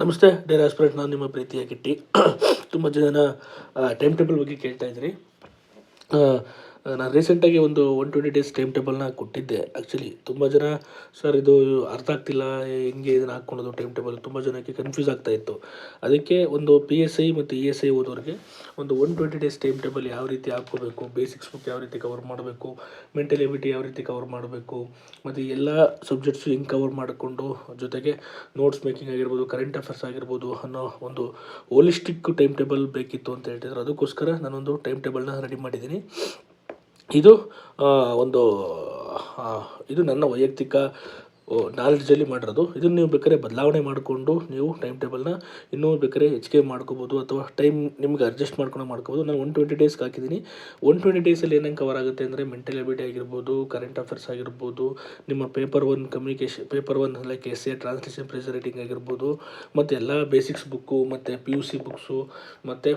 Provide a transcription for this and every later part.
ನಮಸ್ತೆ Deere aspirant ನಾನು ನಿಮ್ಮ ಪ್ರೀತಿಯ ಕಿಟ್ಟಿ. ತುಂಬ ಜನ ಟೈಮ್ ಟೇಬಲ್ ಬಗ್ಗೆ ಕೇಳ್ತಾ ಇದ್ರಿ. ನಾನು ರೀಸೆಂಟಾಗಿ ಒಂದು ಒನ್ ಟ್ವೆಂಟಿ ಡೇಸ್ ಟೈಮ್ ಟೇಬಲ್ನ ಕೊಟ್ಟಿದ್ದೆ. ಆ್ಯಕ್ಚುಲಿ ತುಂಬ ಜನ ಸರ್ ಇದು ಅರ್ಥ ಆಗ್ತಿಲ್ಲ, ಹೆಂಗೆ ಇದನ್ನು ಹಾಕ್ಕೊಳೋದು ಟೈಮ್ ಟೇಬಲ್ ತುಂಬ ಜನಕ್ಕೆ ಕನ್ಫ್ಯೂಸ್ ಆಗ್ತಾ ಇತ್ತು. ಅದಕ್ಕೆ ಒಂದು ಪಿ ಎಸ್ ಐ ಮತ್ತು ಇ ಎಸ್ ಐ ಓದೋರಿಗೆ ಒಂದು one twenty days time table ಯಾವ ರೀತಿ ಹಾಕ್ಕೋಬೇಕು ಬೇಸಿಕ್ಸ್ ಬುಕ್ ಯಾವ ರೀತಿ ಕವರ್ ಮಾಡಬೇಕು ಮೆಂಟಲ್ ಎಬಿಟಿ ಯಾವ ರೀತಿ ಕವರ್ ಮಾಡಬೇಕು, ಮತ್ತು ಎಲ್ಲ ಸಬ್ಜೆಕ್ಟ್ಸು ಹೆಂಗೆ ಕವರ್ ಮಾಡಿಕೊಂಡು, ಜೊತೆಗೆ ನೋಟ್ಸ್ ಮೇಕಿಂಗ್ ಆಗಿರ್ಬೋದು ಕರೆಂಟ್ ಅಫೇರ್ಸ್ ಆಗಿರ್ಬೋದು ಅನ್ನೋ ಒಂದು ಹೋಲಿಸ್ಟಿಕ್ ಟೈಮ್ ಟೇಬಲ್ ಬೇಕಿತ್ತು ಅಂತ ಹೇಳ್ತಿದ್ರು. ಅದಕ್ಕೋಸ್ಕರ ನಾನೊಂದು ಟೈಮ್ ಟೇಬಲ್ನ ರೆಡಿ ಮಾಡಿದ್ದೀನಿ. ಇದು ಒಂದು ಇದು ನನ್ನ ವೈಯಕ್ತಿಕ ನಾಲೆಡ್ಜಲ್ಲಿ ಮಾಡಿರೋದು. ಇದನ್ನು ನೀವು ಬೇಕಾದ್ರೆ ಬದಲಾವಣೆ ಮಾಡಿಕೊಂಡು ನೀವು ಟೈಮ್ ಟೇಬಲ್ನ ಇನ್ನೂ ಬೇಕಾದ್ರೆ ಹೆಚ್ಚಿಗೆ ಮಾಡ್ಕೋಬೋದು ಅಥವಾ ಟೈಮ್ ನಿಮ್ಗೆ ಅಡ್ಜಸ್ಟ್ ಮಾಡ್ಕೊಂಡು ಮಾಡ್ಕೋಬೋದು. ನಾನು ಒನ್ ಟ್ವೆಂಟಿ ಡೇಸ್ಗೆ ಹಾಕಿದ್ದೀನಿ. ಒನ್ ಟ್ವೆಂಟಿ ಡೇಸಲ್ಲಿ ಏನೇನು ಕವರ್ ಆಗುತ್ತೆ ಅಂದರೆ ಮೆಂಟಲ್ ಎಬಿಲಿಟಿ ಆಗಿರ್ಬೋದು ಕರೆಂಟ್ ಅಫೇರ್ಸ್ ಆಗಿರ್ಬೋದು, ನಿಮ್ಮ paper one communication paper one like S A translation precis writing ಆಗಿರ್ಬೋದು, ಮತ್ತು ಎಲ್ಲ ಬೇಸಿಕ್ಸ್ ಬುಕ್ಕು ಮತ್ತು ಪಿ ಯು ಸಿ ಬುಕ್ಸು ಮತ್ತು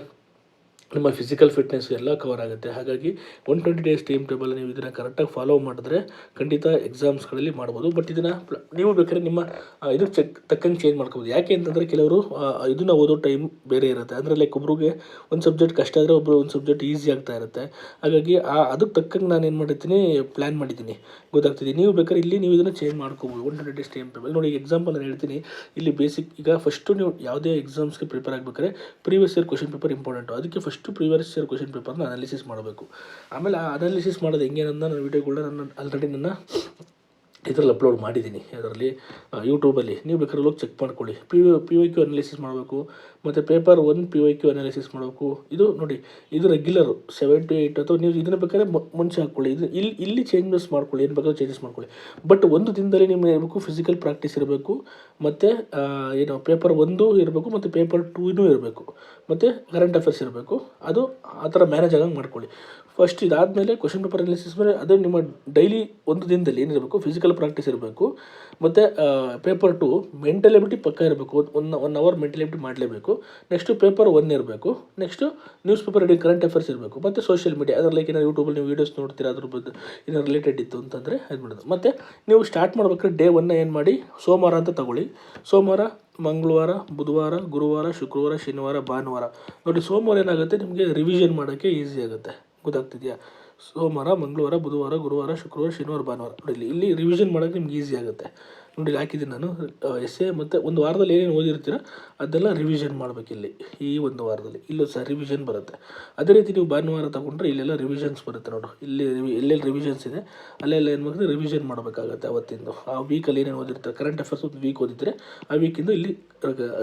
ನಿಮ್ಮ ಫಿಸಿಕಲ್ ಫಿಟ್ನೆಸ್ ಎಲ್ಲ ಕವರ್ ಆಗುತ್ತೆ. ಹಾಗಾಗಿ one twenty days time table ನೀವು ಇದನ್ನು ಕರೆಕ್ಟಾಗಿ ಫಾಲೋ ಮಾಡಿದ್ರೆ ಖಂಡಿತ ಎಕ್ಸಾಮ್ಸ್ಗಳಲ್ಲಿ ಮಾಡ್ಬೋದು. ಬಟ್ ಇದನ್ನು ನೀವು ಬೇಕಾದ್ರೆ ನಿಮ್ಮ ಇದು ಚೆಕ್ ತಕ್ಕಂಗೆ ಚೇಂಜ್ ಮಾಡ್ಕೋಬೋದು. ಯಾಕೆ ಅಂತಂದರೆ ಕೆಲವರು ಇದನ್ನು ಓದೋ ಟೈಮ್ ಬೇರೆ ಇರುತ್ತೆ. ಅಂದರೆ ಲೈಕ್ ಒಬ್ರಿಗೆ ಒಂದು ಸಬ್ಜೆಕ್ಟ್ ಕಷ್ಟ ಆದರೆ ಒಬ್ಬರು ಒಂದು ಸಬ್ಜೆಕ್ಟ್ ಈಸಿ ಆಗ್ತಾ ಇರುತ್ತೆ. ಹಾಗಾಗಿ ಆ ಅದಕ್ಕೆ ತಕ್ಕಂಗೆ ನಾನು ಏನು ಮಾಡಿರ್ತೀನಿ ಪ್ಲ್ಯಾನ್ ಮಾಡಿದ್ದೀನಿ. ಗೊತ್ತಾಗ್ತಿದ್ದೀನಿ ನೀವು ಬೇಕಾದ್ರೆ ಇಲ್ಲಿ ನೀವು ಇದನ್ನು ಚೇಂಜ್ ಮಾಡ್ಕೋಬೋದು. One twenty days time table ನೋಡಿ ಎಕ್ಸಾಂಪಲ್ ನಾನು ಹೇಳ್ತೀನಿ. ಇಲ್ಲಿ ಬೇಸಿಕ್ ಈಗ ಫಸ್ಟು ನೀವು ಯಾವುದೇ ಎಕ್ಸಾಮ್ಸ್ಗೆ ಪ್ರಿಪೇರ್ ಆಗಬೇಕಾದ್ರೆ previous year question paper important ಅದಕ್ಕೆ ಫಸ್ಟು ಪ್ರೀವಿಯಸ್ ಇಯರ್ ಕ್ವಶನ್ ಪೇಪರ್ನ ಅನಾಲಿಸಿಸ್ ಮಾಡಬೇಕು. ಆಮೇಲೆ ಆ ಅನಾಲಿಸಿಸ್ ಮಾಡೋದು ಹೆಂಗೆ ಅನ್ನೋದನ್ನ ನನ್ನ ವೀಡಿಯೋಗಳನ್ನ ನಾನು ಆಲ್ರೆಡಿ ನನ್ನ ಇದರಲ್ಲಿ ಅಪ್ಲೋಡ್ ಮಾಡಿದ್ದೀನಿ. ಅದರಲ್ಲಿ ಯೂಟ್ಯೂಬಲ್ಲಿ ನೀವು ಬೇಕಾದ್ರೆ ಹೋಗಿ ಚೆಕ್ ಮಾಡ್ಕೊಳ್ಳಿ. P U P Y Q analysis ಮಾಡಬೇಕು. ಮತ್ತು paper one P Y Q analysis ಮಾಡಬೇಕು. ಇದು ನೋಡಿ, ಇದು ರೆಗ್ಯುಲರು ಸೆವೆನ್ ಟು ಏಯ್ಟ್ ಅಥವಾ ನೀವು ಇದನ್ನು ಬೇಕಾದ್ರೆ ಮುಂಚೆ ಹಾಕ್ಕೊಳ್ಳಿ ಇದು ಇಲ್ಲಿ ಇಲ್ಲಿ ಚೇಂಜಸ್ ಮಾಡ್ಕೊಳ್ಳಿ. ಏನು ಬೇಕಾದ್ರೂ ಚೇಂಜಸ್ ಮಾಡ್ಕೊಳ್ಳಿ. ಬಟ್ ಒಂದು ದಿನದಲ್ಲಿ ನಿಮ್ಗೆ ಇರಬೇಕು ಫಿಸಿಕಲ್ ಪ್ರಾಕ್ಟೀಸ್ ಇರಬೇಕು. ಮತ್ತು ಏನು ಪೇಪರ್ ಒಂದು ಇರಬೇಕು ಮತ್ತು ಪೇಪರ್ ಟೂನೂ ಇರಬೇಕು. ಮತ್ತು ಕರೆಂಟ್ ಅಫೇರ್ಸ್ ಇರಬೇಕು. ಅದು ಆ ಥರ ಮ್ಯಾನೇಜ್ ಆಗಂಗೆ ಮಾಡ್ಕೊಳ್ಳಿ. ಫಸ್ಟ್ ಇದಾದಮೇಲೆ ಕ್ವಶನ್ ಪೇಪರ್ ಅನಾಲಿಸಿಸ್ ಮೇಲೆ ಅದೇ ನಿಮ್ಮ ಡೈಲಿ ಒಂದು ದಿನದಲ್ಲಿ ಏನಿರಬೇಕು ಫಿಸಿಕಲ್ ಪ್ರಾಕ್ಟೀಸ್ ಇರಬೇಕು. ಮತ್ತು ಪೇಪರ್ ಟು ಮೆಂಟಲ್ ಎಬಿಲಿಟಿ ಪಕ್ಕ ಇರಬೇಕು. One one hour mental ability ಮಾಡಲೇಬೇಕು. ನೆಕ್ಸ್ಟು ಪೇಪರ್ ಒನ್ ಇರಬೇಕು. Next newspaper ready current affairs ಇರಬೇಕು. ಮತ್ತು ಸೋಷಿಯಲ್ ಮೀಡಿಯಾ ಅದರ ಲೈಕ್ ಏನಾದ್ರು ಯೂಟ್ಯೂಬಲ್ಲಿ ನೀವು ವೀಡಿಯೋಸ್ ನೋಡ್ತೀರಾ, ಅದ್ರ ಬಗ್ಗೆ ಏನೋ ರಿಲೇಟೆಡ್ ಇತ್ತು ಅಂತಂದರೆ ಇದು ಮಾಡೋದು. ಮತ್ತು ನೀವು ಸ್ಟಾರ್ಟ್ ಮಾಡ್ಬೇಕಾದ್ರೆ ಡೇ ಒನ್ನ ಏನು ಮಾಡಿ, ಸೋಮವಾರ ಅಂತ ತಗೊಳ್ಳಿ. ಸೋಮವಾರ, ಮಂಗಳವಾರ, ಬುಧವಾರ, ಗುರುವಾರ, ಶುಕ್ರವಾರ, ಶನಿವಾರ, ಭಾನುವಾರ. ನೋಡಿ, ಸೋಮವಾರ ಏನಾಗುತ್ತೆ? ನಿಮಗೆ ರಿವಿಷನ್ ಮಾಡೋಕ್ಕೆ ಈಸಿ ಆಗುತ್ತೆ. ಗೊತ್ತಾಗ್ತಿದೆಯಾ? ಸೋಮವಾರ ಮಂಗಳವಾರ ಬುಧವಾರ ಗುರುವಾರ ಶುಕ್ರವಾರ ಶನಿವಾರ ಭಾನುವಾರ. ನೋಡಿ ಇಲ್ಲಿ ರಿವಿಷನ್ ಮಾಡೋಕ್ಕೆ ನಿಮ್ಗೆ ಈಸಿ ಆಗುತ್ತೆ. ನೋಡಿ ಹಾಕಿದ್ದೀನಿ ನಾನು. ಎಸ್ ಎ ಮತ್ತು ಒಂದು ವಾರದಲ್ಲಿ ಏನೇನು ಓದಿರ್ತೀರ ಅದೆಲ್ಲ ರಿವಿಷನ್ ಮಾಡ್ಬೇಕು ಇಲ್ಲಿ, ಈ ಒಂದು ವಾರದಲ್ಲಿ. ಇಲ್ಲೂ ಸಹ ರಿವಿಷನ್ ಬರುತ್ತೆ. ಅದೇ ರೀತಿ ನೀವು ಭಾನುವಾರ ತಗೊಂಡ್ರೆ ಇಲ್ಲೆಲ್ಲ ರಿವಿಷನ್ಸ್ ಬರುತ್ತೆ ನೋಡು. ಇಲ್ಲಿ ಎಲ್ಲೆಲ್ಲಿ ರಿವಿಷನ್ಸ್ ಇದೆ, ಅಲ್ಲೆಲ್ಲ ಏನು ಮಾಡಿದ್ರೆ ರಿವಿಷನ್ ಮಾಡಬೇಕಾಗತ್ತೆ ಅವತ್ತಿಂದು. ಆ ವೀಕಲ್ಲಿ ಏನೇನು ಓದಿರ್ತಾರೆ ಕರೆಂಟ್ ಅಫೇರ್ಸ್ ಒಂದು ವೀಕ್ ಓದಿದ್ರೆ ಆ ವೀಕಿಂದು ಇಲ್ಲಿ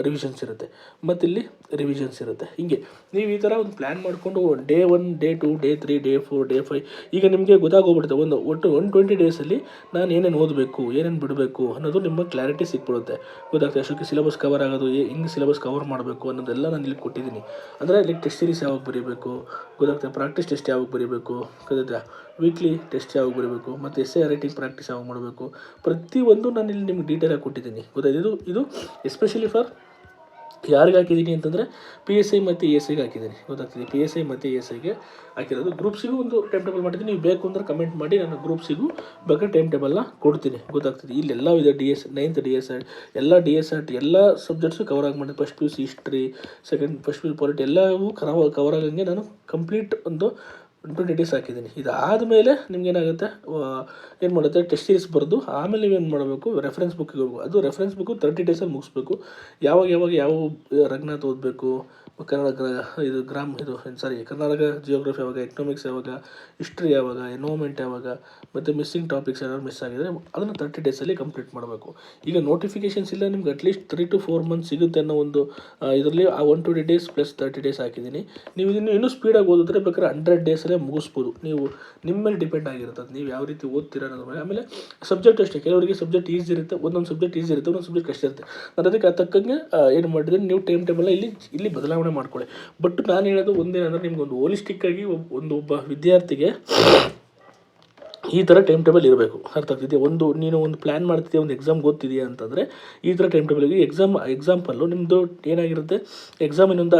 ರಿವಿಷನ್ಸ್ ಇರುತ್ತೆ. ಮತ್ತು ಇಲ್ಲಿ ರಿವಿಷನ್ಸ್ ಇರುತ್ತೆ. ಹೀಗೆ, ನೀವು ಈ ಥರ ಒಂದು ಪ್ಲ್ಯಾನ್ ಮಾಡಿಕೊಂಡು day one day two day three day four day five ಈಗ ನಿಮಗೆ ಗೊತ್ತಾಗೋಗ್ಬಿಡುತ್ತೆ. ಒಂದು ಒಟ್ಟು ಒನ್ ಟ್ವೆಂಟಿ ಡೇಸಲ್ಲಿ ನಾನು ಏನೇನು ಓದಬೇಕು, ಏನೇನು ಬಿಡಬೇಕು ಅನ್ನೋದು ನಿಮಗೆ ಕ್ಲಾರಿಟಿ ಸಿಕ್ಬಿಡುತ್ತೆ. ಗೊತ್ತಾಗ್ತದೆ ಅಷ್ಟಕ್ಕೆ ಸಿಲೆಬಸ್ ಕವರ್ ಆಗೋದು ಹೆಂಗೆ ಸಿಲೆಬಸ್ ಕವರ್ ಮಾಡಬೇಕು ಅನ್ನೋದೆಲ್ಲ ನಾನು ಇಲ್ಲಿ ಕೊಟ್ಟಿದ್ದೀನಿ. ಅಂದರೆ ಇಲ್ಲಿ ಟೆಸ್ಟ್ ಸೀರೀಸ್ ಯಾವಾಗ ಬರೀಬೇಕು? ಗೊತ್ತಾಗ್ತದೆ ಪ್ರಾಕ್ಟೀಸ್ ಟೆಸ್ಟ್ ಯಾವಾಗ ಬರೀಬೇಕು? ಗೊತ್ತಾಯ್ತಾ ವೀಕ್ಲಿ ಟೆಸ್ಟ್ ಯಾವಾಗ ಬರೀಬೇಕು? ಮತ್ತು ಎಸ್ ಎ ರೈಟಿಂಗ್ ಪ್ರಾಕ್ಟೀಸ್ ಯಾವಾಗ ಮಾಡಬೇಕು? ಪ್ರತಿಯೊಂದು ನಾನು ಇಲ್ಲಿ ನಿಮ್ಗೆ ಡೀಟೇಲಾಗಿ ಕೊಟ್ಟಿದ್ದೀನಿ. ಗೊತ್ತಾಯ್ತು? ಇದು ಇದು ಎಸ್ಪೆಷಲಿ ಫಾರ್ ಯಾರಿಗೆ ಹಾಕಿದ್ದೀನಿ ಅಂತಂದರೆ ಪಿ ಎಸ್ ಐ ಮತ್ತು ಇ ಎಸ್ ಐಗೆ ಹಾಕಿದ್ದೀನಿ. ಗೊತ್ತಾಗ್ತಿದೆ? ಪಿ ಎಸ್ ಐ ಮತ್ತು ಇ ಎಸ್ ಐಗೆ ಹಾಕಿರೋದು. ಗ್ರೂಪ್ಸಿಗೂ ಒಂದು ಟೈಮ್ ಟೇಬಲ್ ಮಾಡಿದ್ದೀನಿ ನೀವು ಬೇಕು ಅಂದರೆ ಕಮೆಂಟ್ ಮಾಡಿ ನಾನು ಗ್ರೂಪ್ಸಿಗೂ ಬೇಕಾದ್ರೆ ಟೈಮ್ ಟೇಬಲ್ನ ಕೊಡ್ತೀನಿ. ಗೊತ್ತಾಗ್ತದೆ? ಎಲ್ಲ ಇದೆ D S ninth D S R ಎಲ್ಲ ಡಿ ಎಸ್ ಆರ್ ಟಿ ಎಲ್ಲ ಸಬ್ಜೆಕ್ಟ್ಸು ಕವರ್ ಆಗಿ ಮಾಡಿದೆ first P U C history second first P U polity ಎಲ್ಲವೂ ಕವರ್ ಕವರ್ ಆಗಂಗೆ ನಾನು ಕಂಪ್ಲೀಟ್ ಒಂದು ಡೇಸ್ ಹಾಕಿದ್ದೀನಿ. ಇದಾದಮೇಲೆ ನಿಮ್ಗೆ ಏನಾಗುತ್ತೆ ಏನು ಮಾಡುತ್ತೆ ಟೆಸ್ಟ್ ಸೀರೀಸ್ ಬರೆದು ಆಮೇಲೆ ನೀವೇನು ಮಾಡಬೇಕು ರೆಫರೆನ್ಸ್ ಬುಕ್ಕಿಗೆ ಹೋಗಬೇಕು. ಅದು ರೆಫರೆನ್ಸ್ ಬುಕ್ಕು ತರ್ಟಿ ಡೇಸಲ್ಲಿ ಮುಗಿಸ್ಬೇಕು. ಯಾವಾಗ ಯಾವಾಗ ಯಾವ ರಂಗನಾಥ್ ಓದಬೇಕು ಕನ್ನಡ ಗ್ರ ಇದು ಗ್ರಾಮ್, ಇದು ಸಾರಿ ಕರ್ನಾಟಕ ಜಿಯೋಗ್ರಫಿ ಯಾವಾಗ ಎಕನಾಮಿಕ್ಸ್ ಯಾವಾಗ ಹಿಸ್ಟ್ರಿ ಯಾವಾಗ ಎನ್ವೈರ್ಮೆಂಟ್ ಯಾವಾಗ, ಮತ್ತು ಮಿಸ್ಸಿಂಗ್ ಟಾಪಿಕ್ಸ್ ಏನಾದ್ರು ಮಿಸ್ ಆಗಿದ್ರೆ ಅದನ್ನು ತರ್ಟಿ ಡೇಸಲ್ಲಿ ಕಂಪ್ಲೀಟ್ ಮಾಡಬೇಕು. ಈಗ ನೋಟಿಫಿಕೇಷನ್ಸ್ ಇಲ್ಲ, ನಿಮ್ಗೆ at least three to four months ಸಿಗುತ್ತೆ ಅನ್ನೋ ಒಂದು ಇದರಲ್ಲಿ ಆ one twenty days plus thirty days ಹಾಕಿದ್ದೀನಿ. ನೀವು ಇದನ್ನು ಇನ್ನೂ ಸ್ಪೀಡಾಗಿ ಓದಿದ್ರೆ ಬೇಕಾದ್ರೆ ಹಂಡ್ರೆಡ್ ಡೇಸಲ್ಲೇ ಮುಗಿಸ್ಬೋದು. ನೀವು, ನಿಮ್ಮ ಮೇಲೆ ಡಿಪೆಂಡ್ ಆಗಿರುತ್ತೆ ನೀವು ಯಾವ ರೀತಿ ಓದ್ತೀರ ಅನ್ನೋದ್ರ ಮೇಲೆ. ಆಮೇಲೆ ಸಬ್ಜೆಕ್ಟ್ ಅಷ್ಟೇ, ಕೆಲವರಿಗೆ ಸಬ್ಜೆಕ್ಟ್ ಈಸಿ ಇರುತ್ತೆ, ಒಂದೊಂದು ಸಬ್ಜೆಕ್ಟ್ ಈಸಿ ಇರುತ್ತೆ, ಒಂದೊಂದು ಸಬ್ಜೆಕ್ಟ್ ಕಷ್ಟ ಇರುತ್ತೆ. ನಾನು ಅದಕ್ಕೆ ತಕ್ಕಂಗೆ ಏನು ಮಾಡಿದ್ರೆ ನೀವು ಟೈಮ್ ಟೇಬಲ್ ಇಲ್ಲಿ ಇಲ್ಲಿ ಬದಲಾವಣೆ ಮಾಡ್ಕೊಳ್ಳಿ. ಬಟ್ ನಾನು ಹೇಳೋದು ಒಂದೇನಂದ್ರೆ ನಿಮ್ಗೆ ಒಂದು ಹೋಲಿಸ್ಟಿಕ್ ಆಗಿ ಒಂದು ಒಬ್ಬ ವಿದ್ಯಾರ್ಥಿಗೆ ಈ ಥರ ಟೈಮ್ ಟೇಬಲ್ ಇರಬೇಕು. ಅರ್ಥ ಆಗ್ತಿದೆಯಾ ಒಂದು, ನೀನು ಒಂದು ಪ್ಲ್ಯಾನ್ ಮಾಡ್ತಿದ್ಯಾ, ಒಂದು ಎಕ್ಸಾಮ್ ಓದ್ತಿದೆಯಾ ಅಂತಂದರೆ ಈ ಥರ ಟೈಮ್ ಟೇಬಲ್ ಎಕ್ಸಾಮ್ ಎಕ್ಸಾಂಪಲ್ಲು ನಿಮ್ಮದು ಏನಾಗಿರುತ್ತೆ? ಎಕ್ಸಾಮಿನಿಂದ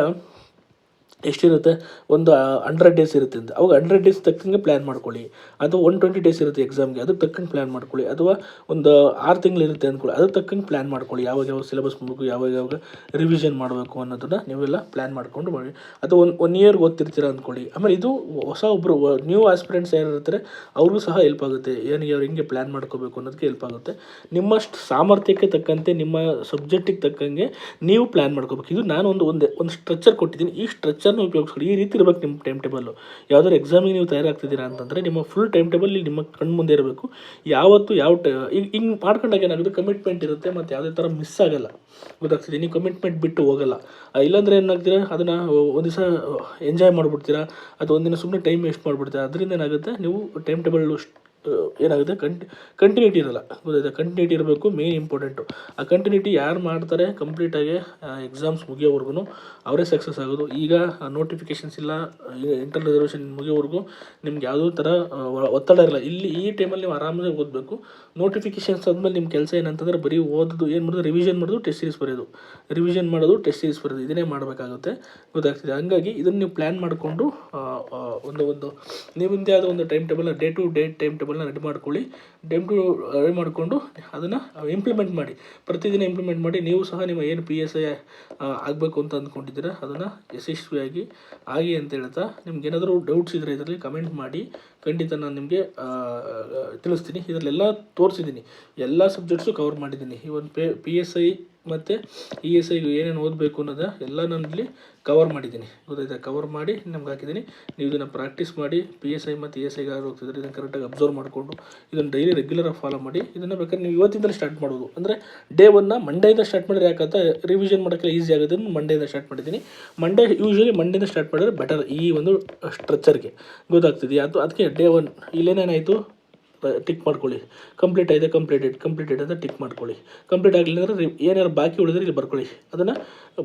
ಎಷ್ಟಿರುತ್ತೆ? ಒಂದು ಹಂಡ್ರೆಡ್ ಡೇಸ್ ಇರುತ್ತೆ ಅಂತ. ಅವಾಗ ಹಂಡ್ರೆಡ್ ಡೇಸ್ ತಕ್ಕಂಗೆ ಪ್ಲ್ಯಾನ್ ಮಾಡ್ಕೊಳ್ಳಿ. ಅಥವಾ ಒನ್ ಟ್ವೆಂಟಿ ಡೇಸ್ ಇರುತ್ತೆ ಎಕ್ಸಾಮ್ಗೆ ಅದಕ್ಕೆ ತಕ್ಕಂಗೆ ಪ್ಲ್ಯಾನ್ ಮಾಡ್ಕೊಳ್ಳಿ. ಅಥವಾ ಒಂದು ಆರು ತಿಂಗಳು ಇರುತ್ತೆ ಅಂದ್ಕೊಳ್ಳಿ ಅದಕ್ಕೆ ತಕ್ಕಂಗೆ ಪ್ಲ್ಯಾನ್ ಮಾಡ್ಕೊಳ್ಳಿ. ಯಾವಾಗ ಯಾವಾಗ ಸಿಲೆಬಸ್ ಮುಗಬೇಕು ಯಾವಾಗ ಯಾವಾಗ ರಿವಿಷನ್ ಮಾಡಬೇಕು ಅನ್ನೋದನ್ನು ನೀವೆಲ್ಲ ಪ್ಲ್ಯಾನ್ ಮಾಡಿಕೊಂಡು ಮಾಡಿ. ಅಥವಾ ಒಂದು ಒನ್ ಇಯರ್ಗೆ ಓದ್ತಿರ್ತೀರ ಅಂದ್ಕೊಳ್ಳಿ ಆಮೇಲೆ ಇದು ಹೊಸ ಒಬ್ಬರು ನ್ಯೂ ಆಸ್ಪಿರೆಂಟ್ಸ್ ಯಾರು ಇರ್ತಾರೆ, ಅವ್ರಿಗೂ ಸಹ ಹೆಲ್ಪ್ ಆಗುತ್ತೆ. ಏನಿಗೆ ಅವ್ರು ಹಿಂಗೆ ಪ್ಲ್ಯಾನ್ ಮಾಡ್ಕೋಬೇಕು ಅನ್ನೋದಕ್ಕೆ ಹೆಲ್ಪ್ ಆಗುತ್ತೆ. ನಿಮ್ಮಷ್ಟು ಸಾಮರ್ಥ್ಯಕ್ಕೆ ತಕ್ಕಂತೆ, ನಿಮ್ಮ ಸಬ್ಜೆಕ್ಟಿಗೆ ತಕ್ಕಂಗೆ ನೀವು ಪ್ಲ್ಯಾನ್ ಮಾಡ್ಕೋಬೇಕು. ಇದು ನಾನು ಒಂದು ಒಂದು ಒಂದು ಸ್ಟ್ರಕ್ಚರ್ ಕೊಟ್ಟಿದ್ದೀನಿ. ಈ ಸ್ಟ್ರಕ್ಚರ್ನ ಉಪಯೋಗಿಸ್ಕೊಳ್ಳಿ. ಈ ರೀತಿ ಇರಬೇಕು ನಿಮ್ಮ ಟೈಮ್ ಟೇಬಲ್ಲು. ಯಾವ್ದಾದ್ರು ಎಕ್ಸಾಮಿಗೆ ನೀವು ತಯಾರಾಗ್ತಿದ್ದೀರಾ ಅಂತಂದರೆ ನಿಮ್ಮ ಫುಲ್ ಟೈಮ್ ಟೇಬಲ್ ಇಲ್ಲಿ ನಿಮ್ಮ ಕಣ್ಣು ಮುಂದೆ ಇರಬೇಕು. ಯಾವತ್ತು ಯಾವ ಟೈ, ಈಗ ಹಿಂಗೆ ಮಾಡ್ಕೊಂಡಾಗ ಏನಾಗುತ್ತೆ ಕಮಿಟ್ಮೆಂಟ್ ಇರುತ್ತೆ ಮತ್ತು ಯಾವುದೇ ಥರ ಮಿಸ್ ಆಗಲ್ಲ. ಗೊತ್ತಾಗ್ತದೆ, ನೀವು ಕಮಿಟ್ಮೆಂಟ್ ಬಿಟ್ಟು ಹೋಗಲ್ಲ. ಇಲ್ಲಾಂದರೆ ಏನಾಗ್ತೀರಾ ಅದನ್ನು ಒಂದು ದಿವಸ ಎಂಜಾಯ್ ಮಾಡಿಬಿಡ್ತೀರಾ, ಅಥವಾ ಒಂದಿನ ಸುಮ್ಮನೆ ಟೈಮ್ ವೇಸ್ಟ್ ಮಾಡಿಬಿಡ್ತೀರಾ, ಅದರಿಂದ ಏನಾಗುತ್ತೆ, ನೀವು ಟೈಮ್ ಟೇಬಲ್ ಏನಾಗುತ್ತೆ? ಕಂಟಿ ಕಂಟಿನ್ಯೂಟಿ ಇರಲ್ಲ. ಗೊತ್ತಾಯ್ತಾ? ಕಂಟಿನ್ಯೂಟಿ ಇರಬೇಕು ಮೇನ್ ಇಂಪಾರ್ಟೆಂಟು ಆ ಕಂಟಿನ್ಯೂಟಿ ಯಾರು ಮಾಡ್ತಾರೆ? ಕಂಪ್ಲೀಟಾಗಿ ಎಕ್ಸಾಮ್ಸ್ ಮುಗಿಯೋವರೆಗೂ ಅವರೇ ಸಕ್ಸಸ್ ಆಗೋದು. ಈಗ ನೋಟಿಫಿಕೇಷನ್ಸ್ ಇಲ್ಲ ಇಂಟರ್ ರಿಸರ್ವೇಷನ್ ಮುಗಿಯೋವರೆಗೂ ನಿಮ್ಗೆ ಯಾವುದೋ ಥರ ಒತ್ತಡ ಇರಲ್ಲ. ಇಲ್ಲಿ ಈ ಟೈಮಲ್ಲಿ ನೀವು ಆರಾಮಾಗಿ ಓದಬೇಕು. ನೋಟಿಫಿಕೇಷನ್ಸ್ ಆದಮೇಲೆ ನಿಮ್ಮ ಕೆಲಸ ಏನಂತಂದ್ರೆ ಬರೀ ಓದೋದು, ಏನು ಮಾಡೋದು? ರಿವಿಷನ್ ಮಾಡೋದು ಟೆಸ್ಟ್ ಸೀರೀಸ್ ಬರೆಯೋದು. ರಿವಿಷನ್ ಮಾಡೋದು ಟೆಸ್ಟ್ ಸೀರೀಸ್ ಬರೆಯೋದು. ಇದನ್ನೇ ಮಾಡಬೇಕಾಗುತ್ತೆ. ಗೊತ್ತಾಗ್ತಿದೆ? ಹಂಗಾಗಿ ಇದನ್ನು ನೀವು ಪ್ಲ್ಯಾನ್ ಮಾಡಿಕೊಂಡು ಒಂದು ಒಂದು ನಿಮ್ಮದೇ ಆದ ಒಂದು time table day to day time ಟೇಬಲ್ನ ರೆಡಿ ಮಾಡ್ಕೊಳ್ಳಿ ಡೆಮ್ ಟು ರೆಡಿ ಮಾಡಿಕೊಂಡು ಅದನ್ನು ಇಂಪ್ಲಿಮೆಂಟ್ ಮಾಡಿ. ಪ್ರತಿದಿನ ಇಂಪ್ಲಿಮೆಂಟ್ ಮಾಡಿ, ನೀವು ಸಹ ನಿಮ್ಮ ಏನು ಪಿ ಎಸ್ ಐ ಆಗಬೇಕು ಅಂತ ಅಂದ್ಕೊಂಡಿದ್ದೀರಾ, ಅದನ್ನು ಯಶಸ್ವಿಯಾಗಿ ಆಗಿ ಅಂತ ಹೇಳ್ತಾ ನಿಮ್ಗೆ ಏನಾದರೂ ಡೌಟ್ಸ್ ಇದ್ದರೆ ಇದರಲ್ಲಿ ಕಮೆಂಟ್ ಮಾಡಿ. ಖಂಡಿತ ನಾನು ನಿಮಗೆ ತಿಳಿಸ್ತೀನಿ. ಇದರಲ್ಲೆಲ್ಲ ತೋರಿಸಿದ್ದೀನಿ. ಎಲ್ಲ ಸಬ್ಜೆಕ್ಟ್ಸು ಕವರ್ ಮಾಡಿದ್ದೀನಿ. ಈ ಒಂದು ಪೇ ಪಿ ಎಸ್ ಐ ಮತ್ತು ಇ ಎಸ್ ಐ ಏನೇನು ಓದಬೇಕು ಅನ್ನೋದ ಎಲ್ಲ ನಾನಿಲ್ಲಿ ಕವರ್ ಮಾಡಿದ್ದೀನಿ. ಗೊತ್ತಾಯ್ತಾ? ಕವರ್ ಮಾಡಿ ನಿಮ್ಗೆ ಹಾಕಿದ್ದೀನಿ. ನೀವು ಇದನ್ನು ಪ್ರಾಕ್ಟೀಸ್ ಮಾಡಿ ಪಿ ಎಸ್ ಐ ಮತ್ತು ಇ ಎಸ್ ಐಗೆ ಯಾರು ಹೋಗ್ತಿದ್ರೆ ಇದನ್ನು ಕರೆಕ್ಟಾಗಿ ಅಬ್ಸರ್ವ್ ಮಾಡಿಕೊಂಡು, ಇದನ್ನು ಡೈಲಿ ರೆಗ್ಯುಲರಾಗಿ ಫಾಲೋ ಮಾಡಿ, ಇದನ್ನು ಬೇಕಾದ್ರೆ ನೀವು ಇವತ್ತಿಂದಲೇ ಸ್ಟಾರ್ಟ್ ಮಾಡೋದು ಅಂದರೆ ಡೇ ಒನ್ನ ಮಂಡೆಯಿಂದ ಸ್ಟಾರ್ಟ್ ಮಾಡಿದ್ರೆ ಯಾಕಂತ ರಿವಿಷನ್ ಮಾಡೋಕ್ಕೆ ಈಸಿ ಆಗುತ್ತೆ ಮಂಡೆಯಿಂದ ಸ್ಟಾರ್ಟ್ ಮಾಡಿದ್ದೀನಿ. ಮಂಡೇ ಯೂಶ್ವಲಿ ಮಂಡೆಯಿಂದ ಸ್ಟಾರ್ಟ್ ಮಾಡಿದ್ರೆ ಬೆಟರ್ ಈ ಒಂದು ಸ್ಟ್ರಕ್ಚರ್ಗೆ ಗೊತ್ತಾಗ್ತಿದೆಯಾ? ಅದು ಅದಕ್ಕೆ ಡೇ ಒನ್ ಇಲ್ಲೇನೇನಾಯಿತು? ಟಿಕ್ ಮಾಡ್ಕೊಳ್ಳಿ. ಕಂಪ್ಲೀಟ್ ಆಗಿದೆ ಕಂಪ್ಲೀಟೆಡ್ ಕಂಪ್ಲೀಟೆಡ್ ಅಂತ ಟಿಕ್ ಮಾಡ್ಕೊಳ್ಳಿ. ಕಂಪ್ಲೀಟ್ ಆಗಲಿಲ್ಲ ಅಂದರೆ ಏನಾರು ಬಾಕಿ ಉಳಿದ್ರೆ ಇಲ್ಲಿ ಬರ್ಕೊಳ್ಳಿ. ಅದನ್ನು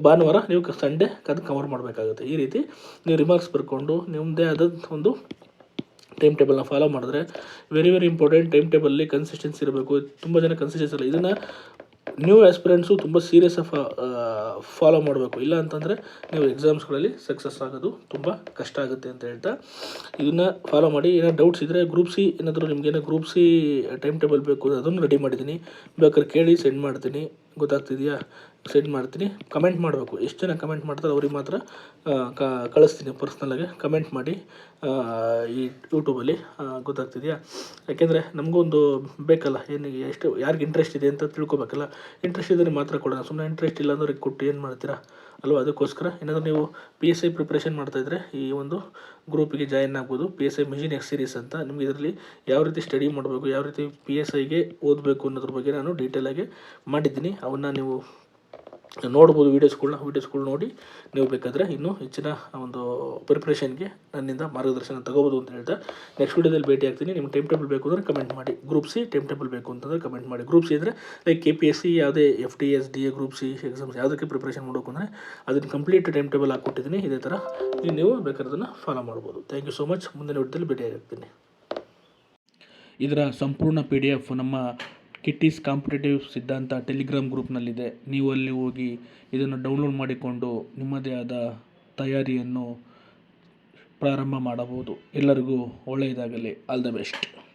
ಭಾನುವಾರ ನೀವು ಸಂಡೇ ಅದು ಕವರ್ ಮಾಡಬೇಕಾಗುತ್ತೆ. ಈ ರೀತಿ ನೀವು ರಿಮಾರ್ಕ್ಸ್ ಬರ್ಕೊಂಡು ನಿಮ್ಮದೇ ಆದ ಒಂದು ಟೈಮ್ ಟೇಬಲ್ನ ಫಾಲೋ ಮಾಡಿದ್ರೆ ವೆರಿ ವೆರಿ ಇಂಪಾರ್ಟೆಂಟ್ ಟೈಮ್ ಟೇಬಲ್ಲಿ ಕನ್ಸಿಸ್ಟೆನ್ಸಿ ಇರಬೇಕು. ತುಂಬ ಜನ ಕನ್ಸಿಸ್ಟೆನ್ಸಿ ಇಲ್ಲ ಇದನ್ನು ನ್ಯೂ ಆಸ್ಪಿರೆಂಟ್ಸು ತುಂಬ ಸೀರಿಯಸ್ ಫಾಲೋ ಮಾಡಬೇಕು. ಇಲ್ಲ ಅಂತಂದರೆ ನೀವು ಎಕ್ಸಾಮ್ಸ್ಗಳಲ್ಲಿ ಸಕ್ಸಸ್ ಆಗೋದು ತುಂಬ ಕಷ್ಟ ಆಗುತ್ತೆ ಅಂತ ಹೇಳ್ತಾ ಇದನ್ನು ಫಾಲೋ ಮಾಡಿ. ಏನೋ ಡೌಟ್ಸ್ ಇದ್ದರೆ ಗ್ರೂಪ್ ಸಿ ಏನಾದರೂ ನಿಮಗೇನೋ ಗ್ರೂಪ್ ಸಿ ಟೈಮ್ ಟೇಬಲ್ ಬೇಕು ಅದನ್ನು ರೆಡಿ ಮಾಡಿದ್ದೀನಿ. ಬೇಕಾದ್ರೆ ಕೇಳಿ ಸೆಂಡ್ ಮಾಡ್ತೀನಿ. ಗೊತ್ತಾಗ್ತಿದೆಯಾ? ಸೆಂಡ್ ಮಾಡ್ತೀನಿ. ಕಮೆಂಟ್ ಮಾಡಬೇಕು. ಎಷ್ಟು ಜನ ಕಮೆಂಟ್ ಮಾಡ್ತಾರೆ ಅವ್ರಿಗೆ ಮಾತ್ರ ಕಳಿಸ್ತೀನಿ ಪರ್ಸ್ನಲಾಗಿ ಕಮೆಂಟ್ ಮಾಡಿ ಈ ಯೂಟ್ಯೂಬಲ್ಲಿ ಗೊತ್ತಾಗ್ತಿದೆಯಾ? ಯಾಕೆಂದರೆ ನಮಗೊಂದು ಬೇಕಲ್ಲ. ಏನು, ಎಷ್ಟು, ಯಾರಿಗೆ ಇಂಟ್ರೆಸ್ಟ್ ಇದೆ ಅಂತ ತಿಳ್ಕೊಬೇಕಲ್ಲ. ಇಂಟ್ರೆಸ್ಟ್ ಇದ್ದರೆ ಮಾತ್ರ ಕೊಡೋಣ. ಸುಮ್ಮನೆ ಇಂಟ್ರೆಸ್ಟ್ ಇಲ್ಲ ಅಂದ್ರೆ ಕೊಟ್ಟು ಏನು ಮಾಡ್ತೀರಾ? ಅಲ್ವಾ? ಅದಕ್ಕೋಸ್ಕರ ಏನಾದರೂ ನೀವು ಪಿ ಎಸ್ ಐ ಪ್ರಿಪ್ರೇಷನ್ ಮಾಡ್ತಾಯಿದ್ರೆ ಈ ಒಂದು ಗ್ರೂಪಿಗೆ ಜಾಯಿನ್ ಆಗ್ಬೋದು. P S I mission X series ಅಂತ. ನಿಮಗೆ ಇದರಲ್ಲಿ ಯಾವ ರೀತಿ ಸ್ಟಡಿ ಮಾಡಬೇಕು, ಯಾವ ರೀತಿ ಪಿ ಎಸ್ ಐಗೆ ಓದಬೇಕು ಅನ್ನೋದ್ರ ಬಗ್ಗೆ ನಾನು ಡೀಟೇಲಾಗಿ ಮಾಡಿದ್ದೀನಿ. ಅವನ್ನ ನೀವು ನೋಡ್ಬೋದು ವೀಡಿಯೋಸ್ಗಳನ್ನ ವೀಡಿಯೋಸ್ಗಳು ನೋಡಿ ನೀವು ಬೇಕಾದರೆ ಇನ್ನೂ ಹೆಚ್ಚಿನ ಒಂದು ಪ್ರಿಪ್ರೇಷನ್ಗೆ ನನ್ನಿಂದ ಮಾರ್ಗದರ್ಶನ ತಗೋಬೋದು ಅಂತ ಹೇಳ್ತಾ ನೆಕ್ಸ್ಟ್ ವೀಡಿಯೋದಲ್ಲಿ ಭೇಟಿ ಆಗ್ತೀನಿ. ನಿಮ್ಗೆ ಟೈಮ್ ಟೇಬಲ್ ಬೇಕು ಅಂದರೆ ಕಮೆಂಟ್ ಮಾಡಿ. ಗ್ರೂಪ್ ಸಿ ಟೈಮ್ ಟೇಬಲ್ ಬೇಕು ಅಂತಂದರೆ ಕಮೆಂಟ್ ಮಾಡಿ. ಗ್ರೂಪ್ ಸಿ ಅಂದರೆ like K P S C ಯಾವುದೇ F D S D A group C exams ಯಾವುದಕ್ಕೆ ಪ್ರಿಪ್ರೇಷನ್ ಮಾಡೋಕೆ ಅಂದರೆ ಅದನ್ನು ಕಂಪ್ಲೀಟ್ ಟೈಮ್ ಟೇಬಲ್ ಹಾಕ್ಕೊಟ್ಟಿದ್ದೀನಿ. ಇದೇ ಥರ ನೀವು ನೀವು ಬೇಕಾದ್ರೆ ಅದನ್ನು ಫಾಲೋ ಮಾಡ್ಬೋದು. ಥ್ಯಾಂಕ್ ಯು ಸೊ ಮಚ್ ಮುಂದಿನ ವಿಡಿಯೋದಲ್ಲಿ ಭೇಟಿ ಆಗ್ತೀನಿ ಇದರ ಸಂಪೂರ್ಣ ಪಿ ಡಿ ಎಫ್ ನಮ್ಮ ಕಿಟ್ಟೀಸ್ ಕಾಂಪಿಟೇಟಿವ್ ಸಿದ್ಧಾಂತ ಟೆಲಿಗ್ರಾಮ್ ಗ್ರೂಪ್ನಲ್ಲಿದೆ. ನೀವು ಅಲ್ಲಿ ಹೋಗಿ ಇದನ್ನು ಡೌನ್ಲೋಡ್ ಮಾಡಿಕೊಂಡು ನಿಮ್ಮದೇ ಆದ ತಯಾರಿಯನ್ನು ಪ್ರಾರಂಭ ಮಾಡಬಹುದು. ಎಲ್ಲರಿಗೂ ಒಳ್ಳೆಯದಾಗಲಿ. All the best.